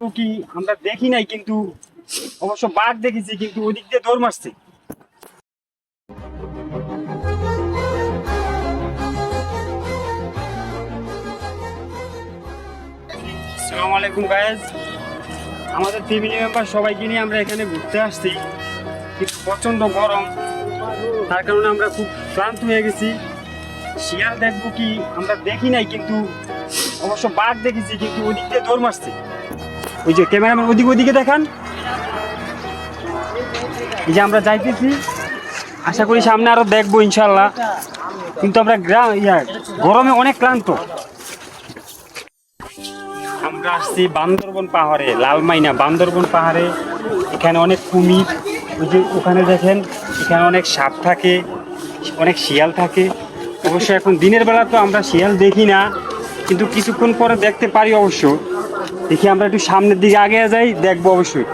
তো কি আমরা দেখি নাই কিন্তু, অবশ্য বাঘ দেখেছি, কিন্তু ওদিক দিয়ে দৌড় মারছে। আসসালামু আলাইকুম গায়েজ আমাদের ফ্যামিলি মেম্বার সবাইকে নিয়ে আমরা এখানে ঘুরতে আসছি। কিন্তু প্রচণ্ড গরম। তার কারণে আমরা খুব ক্লান্ত হয়ে গেছি। শিয়াল দেখব কি, আমরা দেখি নাই কিন্তু, অবশ্য বাঘ দেখেছি কিন্তু ওদিক দিয়ে দৌড় মারছে। ওই যে ক্যামেরাম্যান ওদিক ওদিকে দেখান। এই যে আমরা যাইতেছি। আশা করি সামনে আরও দেখব ইনশাল্লাহ। কিন্তু আমরা গ্রাম ইয়া, গরমে অনেক ক্লান্ত। আমরা আসছি বান্দরবন পাহাড়ে, লালমাইনা বান্দরবন পাহাড়ে। এখানে অনেক কুমির। ওই যে ওখানে দেখেন, এখানে অনেক সাপ থাকে, অনেক শিয়াল থাকে। অবশ্য এখন দিনের বেলা তো আমরা শিয়াল দেখি না, কিন্তু কিছুক্ষণ পরে দেখতে পারি অবশ্য। দেখি আমরা একটু সামনের দিকে আগে যাই দেখব অবশ্যই।